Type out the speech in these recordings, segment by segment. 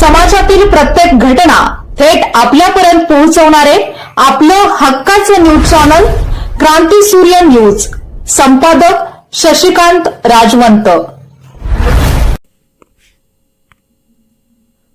समाजातील प्रत्येक घटना थेट आपल्यापर्यंत पोहोचवणारे आपलं हक्काचं न्यूज चॅनल क्रांती सूर्य न्यूज. संपादक शशिकांत राजवंत.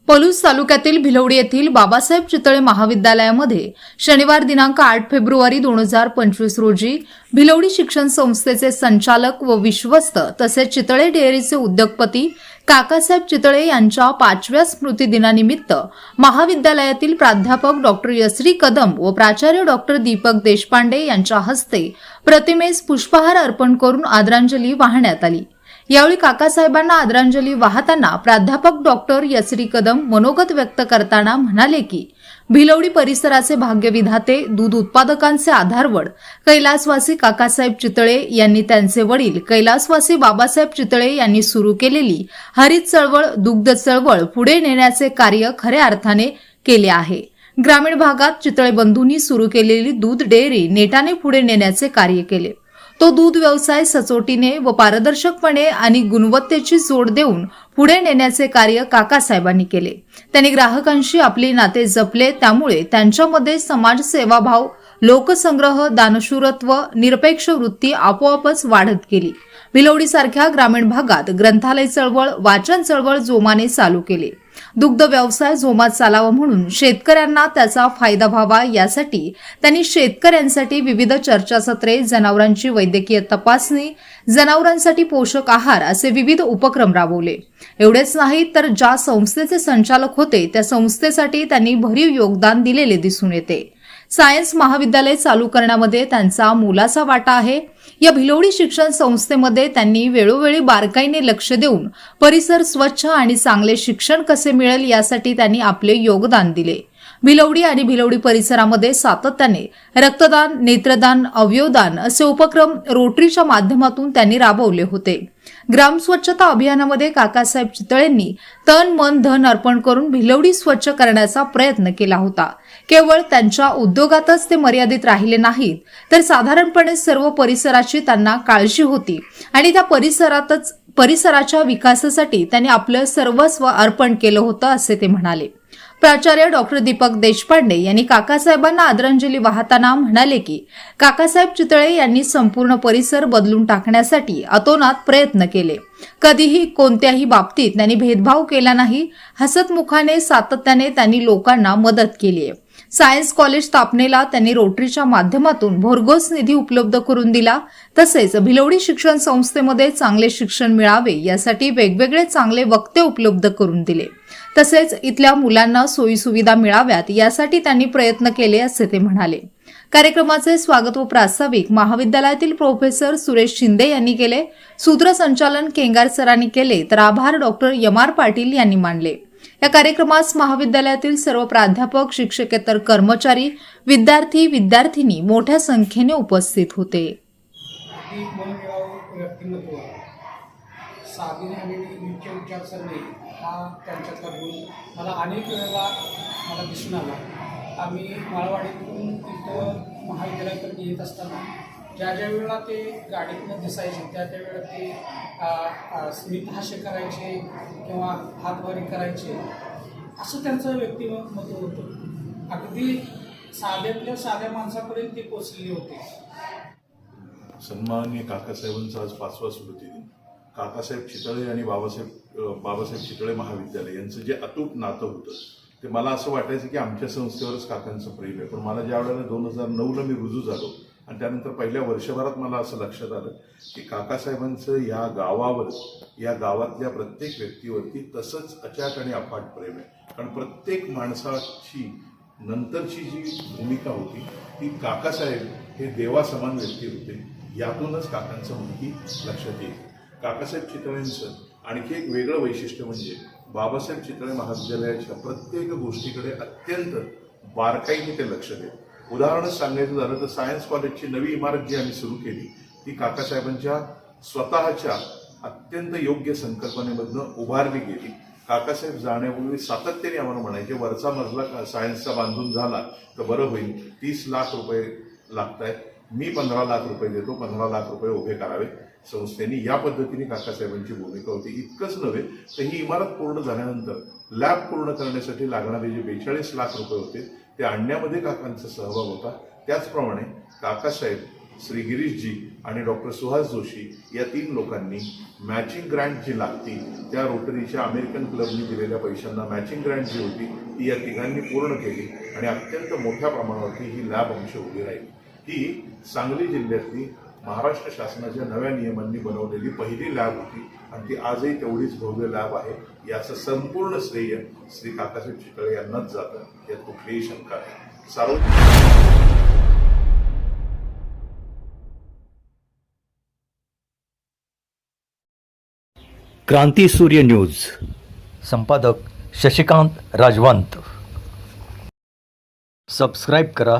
पलूस तालुक्यातील भिलवडी येथील बाबासाहेब चितळे महाविद्यालयामध्ये शनिवार दिनांक आठ फेब्रुवारी दोन हजार पंचवीस रोजी भिलवडी शिक्षण संस्थेचे संचालक व विश्वस्त तसेच चितळे डेअरीचे उद्योगपती काकासाहेब चितळे यांच्या पाचव्या स्मृती दिनानिमित्त महाविद्यालयातील प्राध्यापक डॉक्टर यश्री कदम व प्राचार्य डॉक्टर दीपक देशपांडे यांच्या हस्ते प्रतिमेस पुष्पहार अर्पण करून आदरांजली वाहण्यात आली. यावेळी काकासाहेबांना आदरांजली वाहताना प्राध्यापक डॉक्टर यसरी कदम मनोगत व्यक्त करताना म्हणाले की भिलवडी परिसराचे भाग्यविधाते दूध उत्पादकांचे आधारवड कैलासवासी काकासाहेब चितळे यांनी त्यांचे वडील कैलासवासी बाबासाहेब चितळे यांनी सुरू केलेली हरित चळवळ दुग्ध चळवळ पुढे नेण्याचे कार्य खऱ्या अर्थाने केले आहे. ग्रामीण भागात चितळे बंधूंनी सुरू केलेली दूध डेअरी नेटाने पुढे नेण्याचे कार्य केले. तो दूध व्यवसाय सचोटीने व पारदर्शकपणे आणि गुणवत्तेची जोड देऊन पुढे नेण्याचे कार्य काकासाहेबांनी केले. त्यांनी ग्राहकांशी आपले नाते जपले त्यामुळे त्यांच्यामध्ये समाजसेवाभाव लोकसंग्रह दानशूरत्व निरपेक्ष वृत्ती आपोआपच वाढत गेली. भिलवडीसारख्या ग्रामीण भागात ग्रंथालय चळवळ वाचन चळवळ जोमाने चालू केले. दुग्ध व्यवसाय जोमात चालावा म्हणून शेतकऱ्यांना त्याचा फायदा व्हावा यासाठी त्यांनी शेतकऱ्यांसाठी विविध चर्चासत्रे जनावरांची वैद्यकीय तपासणी जनावरांसाठी पोषक आहार असे विविध उपक्रम राबवले. एवढेच नाही तर ज्या संस्थेचे संचालक होते त्या संस्थेसाठी त्यांनी भरीव योगदान दिलेले दिसून येते. सायन्स महाविद्यालय चालू करण्यामध्ये त्यांचा मोलाचा वाटा आहे. या भिलोडी शिक्षण संस्थेमध्ये त्यांनी वेळोवेळी बारकाईने लक्ष देऊन परिसर स्वच्छ आणि चांगले शिक्षण कसे मिळेल यासाठी त्यांनी आपले योगदान दिले. भिलवडी आणि भिलवडी परिसरामध्ये सातत्याने रक्तदान नेत्रदान अवयवदान असे उपक्रम रोटरीच्या माध्यमातून त्यांनी राबवले होते. ग्राम स्वच्छता अभियानामध्ये काकासाहेब चितळेंनी तन मन धन अर्पण करून भिलवडी स्वच्छ करण्याचा प्रयत्न केला होता. केवळ त्यांच्या उद्योगातच ते मर्यादित राहिले नाहीत तर साधारणपणे सर्व परिसराची त्यांना काळजी होती आणि त्या परिसरातच परिसराच्या विकासासाठी त्यांनी आपलं सर्वस्व अर्पण केलं होतं असे ते म्हणाले. प्राचार्य डॉक्टर दीपक देशपांडे यांनी काकासाहेबांना आदरांजली वाहताना म्हणाले की काकासाहेब चितळे यांनी संपूर्ण परिसर बदलून टाकण्यासाठी अतोनात प्रयत्न केले. कधीही कोणत्याही बाबतीत त्यांनी भेदभाव केला नाही हसतमुखाने सातत्याने त्यांनी लोकांना मदत केली आहे. सायन्स कॉलेज स्थापनेला त्यांनी रोटरीच्या माध्यमातून भोरगोस निधी उपलब्ध करून दिला. तसेच भिलवडी शिक्षण संस्थेमध्ये चांगले शिक्षण मिळावे यासाठी वेगवेगळे चांगले वक्ते उपलब्ध करून दिले. तसेच इथल्या मुलांना सोयीसुविधा मिळाव्यात यासाठी त्यांनी प्रयत्न केले असे ते म्हणाले. कार्यक्रमाचे स्वागत व प्रास्ताविक महाविद्यालयातील प्रोफेसर सुरेश शिंदे यांनी केले. सूत्रसंचालन केंगार सरांनी केले तर आभार डॉक्टर यमार पाटील यांनी मानले. या कार्यक्रमास महाविद्यालयातील सर्व प्राध्यापक शिक्षकेतर कर्मचारी विद्यार्थी विद्यार्थिनी मोठ्या संख्येने उपस्थित होते. साधीने आणि नित्य विचारसरणी हा त्यांच्यातला गुण. मला अनेक वेळेला मला दिसून आला. आम्ही माळवाडीतून तिथं महाविद्यालयाकडे येत असताना ज्या ज्या वेळेला ते गाडीतनं दिसायचे त्या त्या वेळेला ते आ, स्मितहास्य करायचे किंवा हातवारी करायचे असं त्यांचं व्यक्तिमत्व होतं. अगदी साध्यातल्या साध्या माणसापर्यंत ते पोचलेले होते. सन्माननीय काकासाहेबांचा आज पाचवा स्मृती दिन काकासाहेब चितळे आणि बाबासाहेब बाबासाहेब चितळे महाविद्यालय यांचं जे अतूट नातं होतं ते मला असं वाटायचं की आमच्या संस्थेवरच काकांचं प्रेम आहे. पण मला ज्या वेळेला दोन हजार नऊला मी रुजू झालो आणि त्यानंतर पहिल्या वर्षभरात मला असं लक्षात आलं की काकासाहेबांचं या गावावर या गावातल्या प्रत्येक व्यक्तीवरती तसंच अचाट आणि अफाट प्रेम आहे. कारण प्रत्येक माणसाची नंतरची जी भूमिका होती ती काकासाहेब हे देवासमान व्यक्ती होते यातूनच काकांचं मुलगी लक्षात येईल. काकासाहेब चितळेंचं आणखी एक वेगळं वैशिष्ट्य म्हणजे बाबासाहेब चितळे महाविद्यालयाच्या प्रत्येक गोष्टीकडे अत्यंत बारकाईने ते लक्ष देत. उदाहरण सांगायचं झालं तर सायन्स कॉलेजची नवी इमारत जी आम्ही सुरू केली ती काकासाहेबांच्या स्वतःच्या अत्यंत योग्य संकल्पनेमधनं उभारली गेली. काकासाहेब जाण्यापूर्वी सातत्याने आम्हाला म्हणायचे वरचा मजला का- सायन्सचा बांधून झाला तर बरं होईल. तीस लाख रुपये लागत आहेत मी पंधरा लाख रुपये देतो पंधरा लाख रुपये उभे करावे. संस्थेने या पद्धतीने काकासाहेबांची भूमिका होती. इतकंच नव्हे तर ही इमारत पूर्ण झाल्यानंतर लॅब पूर्ण करण्यासाठी लागणारे जे बेचाळीस लाख रुपये होते ते आणण्यामध्ये काकांचा सहभाग होता. त्याचप्रमाणे काकासाहेब श्री गिरीशजी आणि डॉक्टर सुहास जोशी या तीन लोकांनी मॅचिंग ग्रँट जी लागती त्या रोटरीच्या अमेरिकन क्लबनी दिलेल्या पैशांना मॅचिंग ग्रँट जी होती ती या तिघांनी पूर्ण केली आणि अत्यंत मोठ्या प्रमाणावरती ही लॅब अंश उभी राहील. ही सांगली जिल्ह्यातली महाराष्ट्र शासनाच्या नव्या नियमांनी बनवलेली पहिली लॅब होती. आणि ती आजही तेवढीच भव्य लॅब आहे. याचं संपूर्ण श्रेय श्री काकासाहेब चितळे यांनाच जातं. यात कुठलीही शंका नाही. सार्वजनिक क्रांती सूर्य न्यूज. संपादक शशिकांत राजवंत. सबस्क्राईब करा.